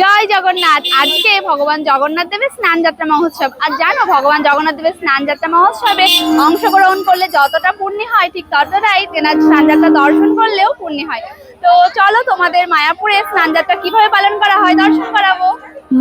জয় জগন্নাথ। আজকে ভগবান জগন্নাথ দেবের স্নান যাত্রা মহোৎসব। আর জানো, ভগবান জগন্নাথ দেবের স্নান যাত্রা মহোৎসবে অংশগ্রহণ করলে যতটা পুণ্যি হয়, ঠিক ততটাই তেনার স্নান যাত্রা দর্শন করলেও পুণ্যি হয়। তো চলো তোমাদের মায়াপুরে স্নান যাত্রা কীভাবে পালন করা হয়, দর্শন করাবো।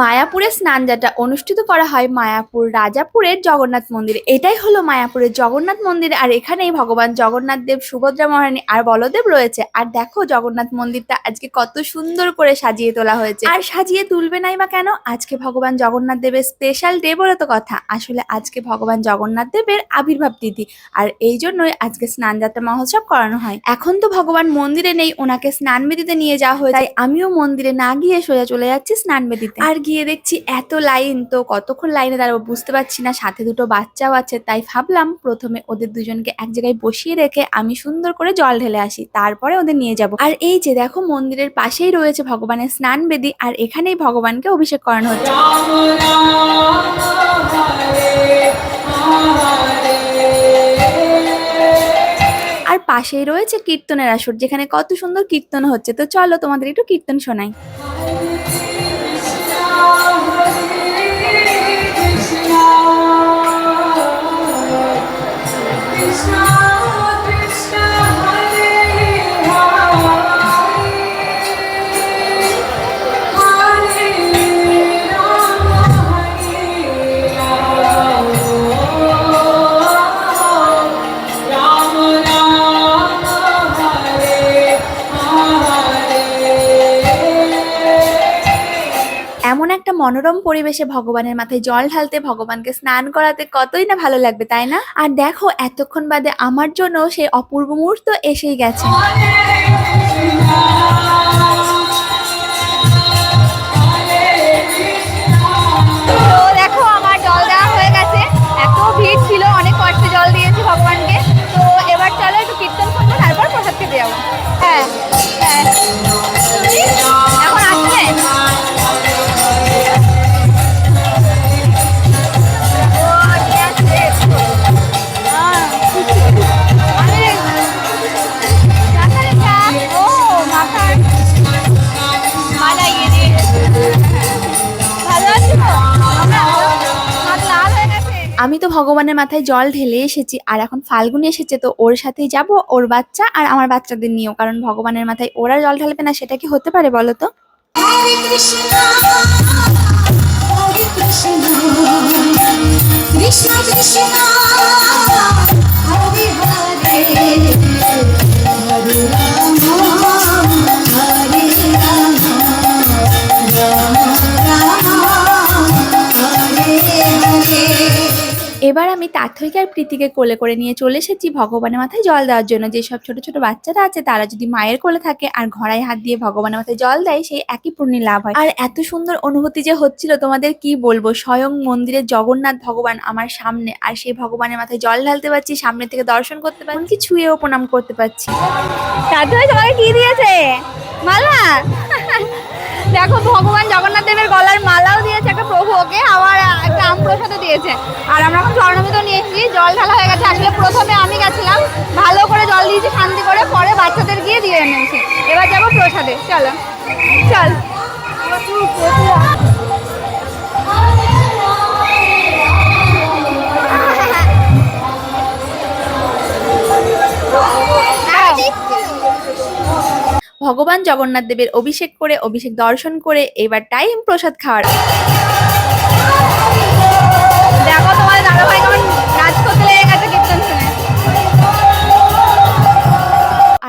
মায়াপুরে স্নান যাত্রা অনুষ্ঠিত করা হয় মায়াপুর রাজাপুরের জগন্নাথ মন্দিরে। এটাই হলো মায়াপুরের জগন্নাথ মন্দির, আর এখানেই ভগবান জগন্নাথ দেব, সুভদ্রা মহারানী আর বলদেব রয়েছে। আর দেখো জগন্নাথ মন্দিরটা আজকে কত সুন্দর করে সাজিয়ে তোলা হয়েছে। আর সাজিয়ে তুলবে নাই বা কেন? আজকে ভগবান জগন্নাথ দেবের স্পেশাল ডে বলে তো কথা। আসলে আজকে ভগবান জগন্নাথ দেবের আবির্ভাব তিথি, আর এই জন্যই আজকে স্নান যাত্রা মহোৎসব করানো হয়। এখন তো ভগবান মন্দিরে নেই, ওনাকে স্নান বেদিতে নিয়ে যাওয়া হয়েছে। তাই আমিও মন্দিরে না গিয়ে সোজা চলে যাচ্ছি স্নান বেদিতে আর গিয়ে দেখছি এত লাইন। তো কতক্ষণ লাইনে দাঁড়াবো বুঝতে পারছি না। সাথে দুটো বাচ্চাও আছে, তাই ভাবলাম প্রথমে ওদের দুজনকে এক জায়গায় বসিয়ে রেখে আমি সুন্দর করে জল ঢেলে আসি। তারপরে ওদের নিয়ে যাব। আর এই যে দেখো মন্দিরের পাশেই রয়েছে ভগবানের স্নান বেদি, আর এখানেই ভগবানকে অভিষেক করানো হচ্ছে। আর পাশেই রয়েছে কীর্তনের আসর, যেখানে কত সুন্দর কীর্তন হচ্ছে। তো চলো তোমাদের একটু কীর্তন শোনাই। মনোরম পরিবেশে ভগবানের মাথায় জল ঢালতে, ভগবানকে স্নান করাতে কতই না ভালো লাগবে, তাই না? আর দেখো, এতক্ষণ বাদে আমার জন্য সেই অপূর্ব মুহূর্ত এসেই গেছে। আমি তো ভগবানের মাথায় জল ঢেলে এসেছি আর এখন ফাল্গুনি এসেছে তো ওর সাথেই যাব ওর বাচ্চা আর আমার বাচ্চাদের নিয়েও। কারণ ভগবানের মাথায় ওরা জল ঢালবে না সেটা কি হতে পারে বলো তো? Hare Krishna, এবার আমি তাথইকে আর প্রীতিকে কোলে করে নিয়ে চলে এসেছি ভগবানের মাথায় জল দেওয়ার জন্য। যেসব ছোট ছোট বাচ্চারা আছে, তারা যদি মায়ের কোলে থাকে আর ঘড়ায় হাত দিয়ে ভগবানের মাথায় জল দেয়, সেই একই পূর্ণি লাভ হয়। আর এত সুন্দর অনুভূতি যে হচ্ছিল, তোমাদের কি বলব? স্বয়ং মন্দিরের জগন্নাথ ভগবান আমার সামনে আর সেই ভগবানের মাথায় জল ঢালতে পারছি, সামনে থেকে দর্শন করতে পারছি কি ছুঁয়েও প্রণাম করতে পারছি। কি দিয়েছে? মালা? দেখো, ভগবান জগন্নাথ দেবের গলার মালাও দিয়েছে আমার আবার একটা আম প্রসাদও দিয়েছে। আর আমরা এখন স্বর্ণমিত নিয়েছি, জল ঢালা হয়ে গেছে। আসলে প্রথমে আমি গেছিলাম, ভালো করে জল দিয়েছি, শান্তি করে, পরে বাচ্চাদের গিয়ে দিয়ে এনেছি। এবার যাব প্রসাদে, চলো। চল। ভগবান জগন্নাথ দেবের অভিষেক করে, অভিষেক দর্শন করে এবার টাইম প্রসাদ খাওয়ার। দেখো তোমার দাদাভাই কেমন নাচ করতে লেগে গেছে।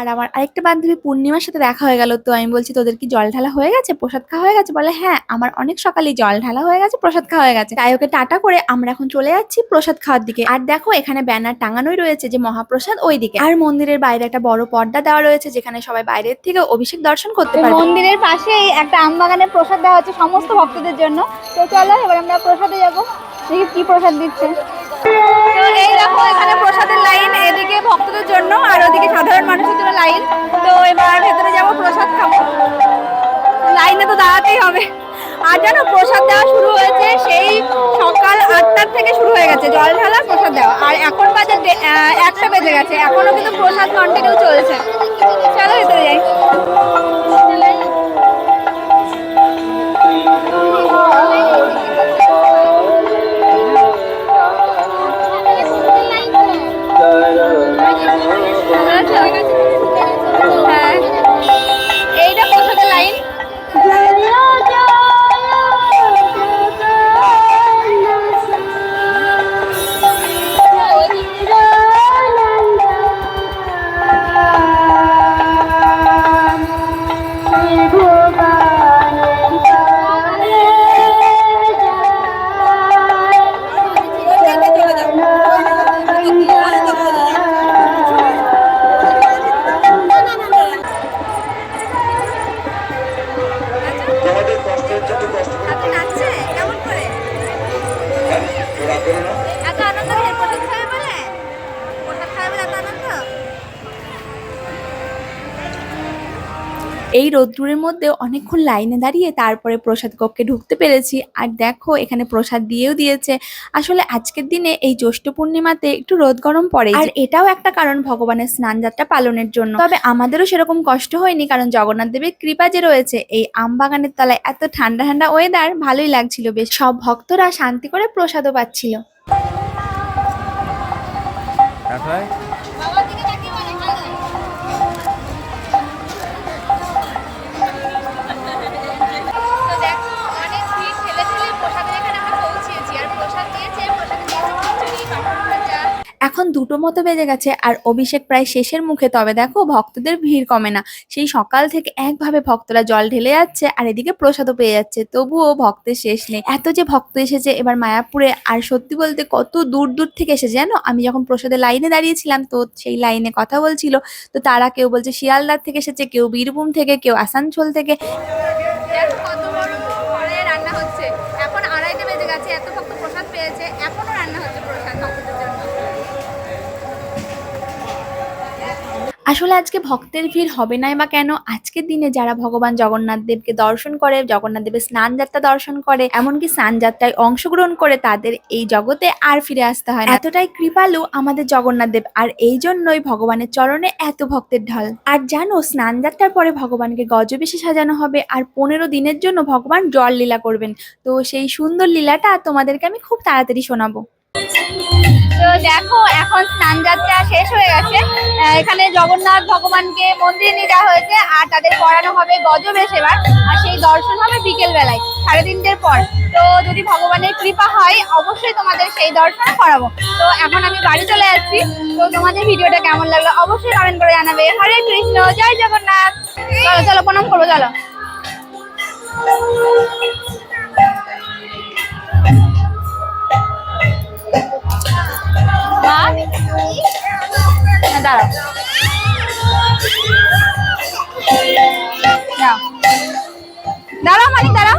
আর আমার আরেকটা বান্ধবী পূর্ণিমার সাথে দেখা হয়ে গেল তো আমি বলছি তোদের কি জল ঢালা হয়ে গেছে? প্রসাদ খাওয়া হয়ে গেছে? বলে হ্যাঁ আমার অনেক সকালে জল ঢালা হয়ে গেছে প্রসাদ খাওয়া হয়ে গেছে। তাই ওকে টাটা করে আমরা এখন চলে যাচ্ছি প্রসাদ খাওয়ার দিকে। আর দেখো এখানে ব্যানার টাঙানোই রয়েছে যে মহাপ্রসাদ ওই দিকে। আর মন্দিরের বাইরে একটা বড় পর্দা দেওয়া রয়েছে যেখানে সবাই বাইরের থেকে অভিষেক দর্শন করতে পারে মন্দিরের পাশেই একটা আম বাগানের প্রসাদ দেওয়া হচ্ছে সমস্ত ভক্তদের জন্য। তো চলো এবার আমরা প্রসাদে যাব। দেখি কি প্রসাদ দিচ্ছে। এই দেখো এখানে এদিকে ভক্তদের জন্য আর ওদিকে সাধারণ মানুষের জন্য লাইন। তো এবার ভেতরে যাব, প্রসাদ খাব। লাইনে তো দাঁড়াতেই হবে। আর জানো, প্রসাদ দেওয়া শুরু হয়েছে সেই সকাল আটটার থেকে শুরু হয়ে গেছে। জল ঢালা, প্রসাদ দেওয়া। আর এখন বাজে একটা বেজে গেছে। এখনও কিন্তু প্রসাদ কন্টিনিউ চলছে। চলো ভেতরে যাই। এই রোদ্দুরের মধ্যে অনেকক্ষণ লাইনে দাঁড়িয়ে তারপরে প্রসাদ কক্ষে ঢুকতে পেরেছি। আর দেখো এখানে প্রসাদ দিয়েও দিয়েছে। আসলে আজকের দিনে এই জ্যৈষ্ঠ পূর্ণিমাতে একটু রোদ গরম পড়ে আর এটাও একটা কারণ ভগবানের স্নান যাত্রা পালনের জন্য। তবে আমাদেরও সেরকম কষ্ট হয়নি কারণ জগন্নাথ দেবের কৃপা যে রয়েছে এই আম বাগানের তলায় এত ঠান্ডা ঠান্ডা ওয়েদার ভালোই লাগছিল বেশ। সব ভক্তরা শান্তি করে প্রসাদও পাচ্ছিল। কোথায় তো দুটো মতো বেজে গেছে। আর অভিষেক প্রায় শেষের মুখে, তবে দেখো ভক্তদের ভিড় কমে না। সেই সকাল থেকে একভাবে ভক্তরা জল ঢেলে যাচ্ছে আর এদিকে প্রসাদও পেয়ে যাচ্ছে। তবুও ভক্তের শেষ নেই। এত যে ভক্ত এসেছে এবার মায়াপুরে, আর সত্যি বলতে কত দূর দূর থেকে এসেছে জানো? আমি যখন প্রসাদের লাইনে দাঁড়িয়েছিলাম, তো সেই লাইনে কথা বলছিল। তো তারা কেউ বলছে শিয়ালদার থেকে এসেছে, কেউ বীরভূম থেকে, কেউ আসানসোল থেকে। আসলে আজকে ভক্তের ভিড় হবে নাই বা কেন? আজকের দিনে যারা ভগবান জগন্নাথ দেবকে দর্শন করে, জগন্নাথ দেবের স্নান যাত্রা দর্শন করে, এমনকি স্নান যাত্রায় অংশগ্রহণ করে তাদের এই জগতে আর ফিরে আসতে হয় এতটাই কৃপালু আমাদের জগন্নাথ দেব আর এই জন্যই ভগবানের চরণে এত ভক্তের ঢল। আর জানো, স্নান যাত্রার পরে ভগবানকে গজবেশে সাজানো হবে আর পনেরো দিনের জন্য ভগবান জল লীলা করবেন। তো সেই সুন্দর লীলাটা তোমাদেরকে আমি খুব তাড়াতাড়ি শোনাবো। তো দেখো, এখন স্নান যাত্রা শেষ হয়ে গেছে। এখানে জগন্নাথ ভগবানকে মন্দিরে নিয়ে যাওয়া হয়েছে, আর তাদের পড়ানো হবে গজবেশ এবার আর সেই দর্শন হবে বিকেল বেলায় সাড়ে তিনটের পর। তো যদি ভগবানের কৃপা হয়, অবশ্যই তোমাদের সেই দর্শন করাবো। তো এখন আমি বাড়ি চলে যাচ্ছি। তো তোমাদের ভিডিওটা কেমন লাগল অবশ্যই কমেন্ট করে জানাবে। হরে কৃষ্ণ, জয় জগন্নাথ। চলো চলো, প্রণাম করব, চলো। দাঁড়াও। দাঁড়াও মানে দাঁড়াও।